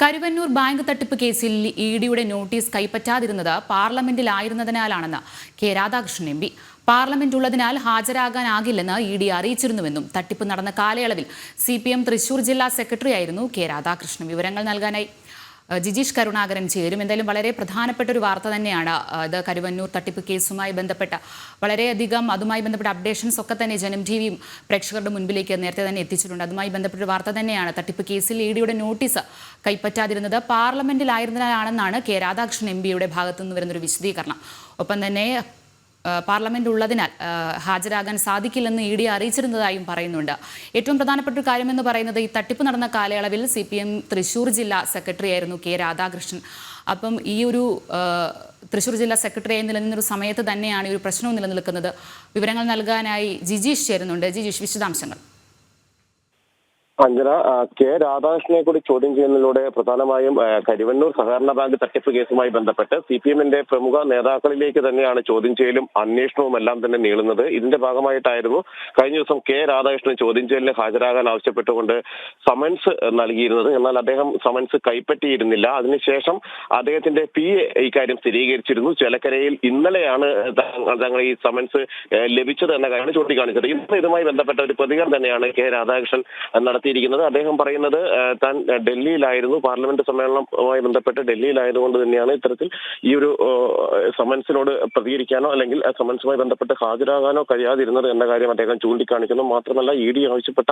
Karuvannur bank തട്ടിപ്പ് കേസിൽ E ഡിയുടെ നോട്ടീസ് കൈപ്പറ്റാതിരുന്നത് പാർലമെന്റിലായിരുന്നതിനാലാണെന്ന് K Radhakrishnan M P. Parliament ഉള്ളതിനാൽ ഹാജരാകാനാകില്ലെന്ന് ഇ ഡി അറിയിച്ചിരുന്നുവെന്നും തട്ടിപ്പ് നടന്ന കാലയളവിൽ സി പി എം തൃശൂർ ജില്ലാ സെക്രട്ടറിയായിരുന്നു കെ രാധാകൃഷ്ണൻ. വിവരങ്ങൾ നൽകാനായി. ജിജീഷ് കരുണാകരൻ ചേരും. എന്തായാലും വളരെ പ്രധാനപ്പെട്ട ഒരു വാർത്ത തന്നെയാണ്. ഇത് കരുവന്നൂർ തട്ടിപ്പ് കേസുമായി ബന്ധപ്പെട്ട വളരെയധികം അതുമായി ബന്ധപ്പെട്ട അപ്ഡേഷൻസ് ഒക്കെ തന്നെ ജനം ടി വിയും പ്രേക്ഷകരുടെ മുൻപിലേക്ക് നേരത്തെ തന്നെ എത്തിച്ചിട്ടുണ്ട്. അതുമായി ബന്ധപ്പെട്ട വാർത്ത തന്നെയാണ് തട്ടിപ്പ് കേസിൽ ഇ ഡിയുടെ നോട്ടീസ് കൈപ്പറ്റാതിരുന്നത്. പാർലമെന്റിലായിരുന്നതിനാണെന്നാണ് കെ രാധാകൃഷ്ണൻ എം പിയുടെ ഭാഗത്തു നിന്ന് വരുന്നൊരു വിശദീകരണം. ഒപ്പം തന്നെ പാർലമെന്റ് ഉള്ളതിനാൽ ഹാജരാകാൻ സാധിക്കില്ലെന്ന് ഇ ഡി അറിയിച്ചിരുന്നതായും പറയുന്നുണ്ട്. ഏറ്റവും പ്രധാനപ്പെട്ട ഒരു കാര്യമെന്ന് പറയുന്നത് ഈ തട്ടിപ്പ് നടന്ന കാലയളവിൽ സി പി എം തൃശൂർ ജില്ലാ സെക്രട്ടറി ആയിരുന്നു കെ രാധാകൃഷ്ണൻ. അപ്പം ഈ ഒരു തൃശൂർ ജില്ലാ സെക്രട്ടറിയായി നിലനിന്നൊരു സമയത്ത് തന്നെയാണ് ഈ ഒരു പ്രശ്നവും നിലനിൽക്കുന്നത്. വിവരങ്ങൾ നൽകാനായി ജിജീഷ് ചേരുന്നുണ്ട്. ജിജീഷ് വിശദാംശങ്ങൾ. അഞ്ജന കെ രാധാകൃഷ്ണനെ കൂടി ചോദ്യം ചെയ്യുന്നതിലൂടെ പ്രധാനമായും കരിവണ്ണൂർ സഹകരണ ബാങ്ക് തട്ടിപ്പ് കേസുമായി ബന്ധപ്പെട്ട് സി പി എമ്മിന്റെ പ്രമുഖ നേതാക്കളിലേക്ക് തന്നെയാണ് ചോദ്യം ചെയ്യലും അന്വേഷണവും എല്ലാം തന്നെ നീളുന്നത്. ഇതിന്റെ ഭാഗമായിട്ടായിരുന്നു കഴിഞ്ഞ ദിവസം കെ രാധാകൃഷ്ണൻ ചോദ്യം ചെയ്യലിന് ഹാജരാകാൻ ആവശ്യപ്പെട്ടുകൊണ്ട് സമൻസ് നൽകിയിരുന്നത്. എന്നാൽ അദ്ദേഹം സമൻസ് കൈപ്പറ്റിയിരുന്നില്ല. അതിനുശേഷം അദ്ദേഹത്തിന്റെ പി എ ഇക്കാര്യം സ്ഥിരീകരിച്ചിരുന്നു. ചേലക്കരയിൽ ഇന്നലെയാണ് തങ്ങൾ ഈ സമൻസ് ലഭിച്ചത് എന്ന കാര്യമാണ് ചൂണ്ടിക്കാണിച്ചത്. ഇന്ന് ഇതുമായി ബന്ധപ്പെട്ട ഒരു പ്രതികരണം തന്നെയാണ് കെ രാധാകൃഷ്ണൻ നടത്തിയിരിക്കുന്നത്. അദ്ദേഹം പറയുന്നത് താൻ ഡൽഹിയിലായിരുന്നു. പാർലമെന്റ് സമ്മേളനവുമായി ബന്ധപ്പെട്ട് ഡൽഹിയിലായതുകൊണ്ട് തന്നെയാണ് ഇത്തരത്തിൽ ഈ ഒരു സമൻസിനോട് പ്രതികരിക്കാനോ അല്ലെങ്കിൽ സമൻസുമായി ബന്ധപ്പെട്ട് ഹാജരാകാനോ കഴിയാതിരുന്നത് എന്ന കാര്യം അദ്ദേഹം ചൂണ്ടിക്കാണിക്കുന്നു. മാത്രമല്ല ഇ ഡി ആവശ്യപ്പെട്ട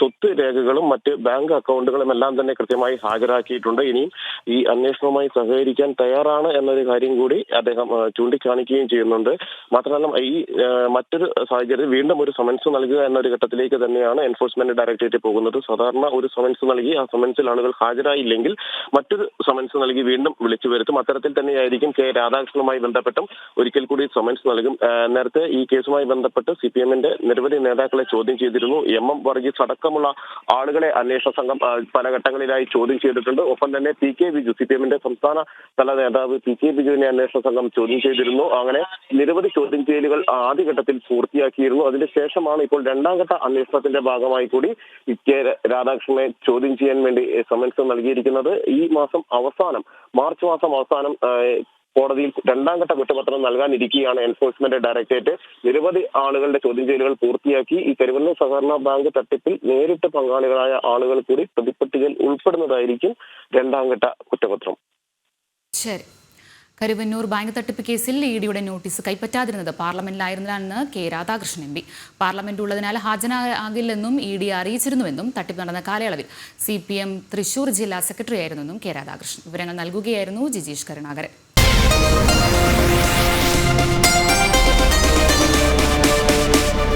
സ്വത്ത് രേഖകളും മറ്റ് ബാങ്ക് അക്കൗണ്ടുകളും എല്ലാം തന്നെ കൃത്യമായി ഹാജരാക്കിയിട്ടുണ്ട്. ഇനിയും ഈ അന്വേഷണവുമായി സഹകരിക്കാൻ തയ്യാറാണ് എന്നൊരു കാര്യം കൂടി അദ്ദേഹം ചൂണ്ടിക്കാണിക്കുകയും ചെയ്യുന്നുണ്ട്. മാത്രമല്ല ഈ മറ്റൊരു സാഹചര്യത്തിൽ വീണ്ടും ഒരു സമൻസ് നൽകുക എന്നൊരു ഘട്ടത്തിലേക്ക് തന്നെയാണ് എൻഫോഴ്സ്മെന്റ് ഡയറക്ടറേറ്റ് പോകുന്നത്. സാധാരണ ഒരു സമൻസ് നൽകി ആ സമൻസിൽ ആളുകൾ ഹാജരായില്ലെങ്കിൽ മറ്റൊരു സമൻസ് നൽകി വീണ്ടും വിളിച്ചു വരുത്തും. അത്തരത്തിൽ തന്നെയായിരിക്കും കെ രാധാകൃഷ്ണനുമായി ബന്ധപ്പെട്ടും ഒരിക്കൽ കൂടി സമൻസ് നൽകും. നേരത്തെ ഈ കേസുമായി ബന്ധപ്പെട്ട് സി പി എമ്മിന്റെ നിരവധി നേതാക്കളെ ചോദ്യം ചെയ്തിരുന്നു. എം. എം. വർഗീസ് അടക്കമുള്ള ആളുകളെ അന്വേഷണ സംഘം പല ഘട്ടങ്ങളിലായി ചോദ്യം ചെയ്തിട്ടുണ്ട്. ഒപ്പം തന്നെ P K Biju C P എമ്മിന്റെ സംസ്ഥാന തല നേതാവ് പി കെ ബിജുവിനെ അന്വേഷണ സംഘം ചോദ്യം ചെയ്തിരുന്നു. അങ്ങനെ നിരവധി ചോദ്യം ചെയ്യലുകൾ ആദ്യഘട്ടത്തിൽ പൂർത്തിയാക്കിയിരുന്നു. അതിനുശേഷമാണ് ഇപ്പോൾ രണ്ടാം ഘട്ട അന്വേഷണത്തിന്റെ ഭാഗമായി കൂടി കെ രാധാകൃഷ്ണനെ ചോദ്യം ചെയ്യാൻ വേണ്ടി സമൻസ് നൽകിയിരിക്കുന്നത് ഈ മാസം അവസാനം മാർച്ച് മാസം അവസാനം കോടതിയിൽ രണ്ടാം ഘട്ട കുറ്റപത്രം നൽകാനിരിക്കുകയാണ് എൻഫോഴ്സ്മെന്റ് ഡയറക്ടറേറ്റ്. നിരവധി ആളുകളുടെ ചോദ്യം ചെയ്യലുകൾ പൂർത്തിയാക്കി ഈ കരുവന്നൂർ സഹകരണ ബാങ്ക് തട്ടിപ്പിൽ നേരിട്ട് പങ്കാളികളായ ആളുകൾ കൂടി പ്രതിപ്പട്ടികയിൽ ഉൾപ്പെടുന്നതായിരിക്കും രണ്ടാം ഘട്ട കുറ്റപത്രം. ശരി. കരുവന്നൂർ ബാങ്ക് തട്ടിപ്പ് കേസിൽ ഇ ഡിയുടെ നോട്ടീസ് കൈപ്പറ്റാതിരുന്നത് പാർലമെന്റിലായിരുന്നതാണെന്ന് K Radhakrishnan M P. Parliament ഉള്ളതിനാൽ ഹാജരാകില്ലെന്നും ഇ ഡി അറിയിച്ചിരുന്നുവെന്നും തട്ടിപ്പ് നടന്ന കാലയളവിൽ സി പി എം തൃശൂർ ജില്ലാ സെക്രട്ടറി ആയിരുന്നെന്നും കെ രാധാകൃഷ്ണൻ. വിവരങ്ങൾ നൽകുകയായിരുന്നു ജിജീഷ് കരുണാകരൻ.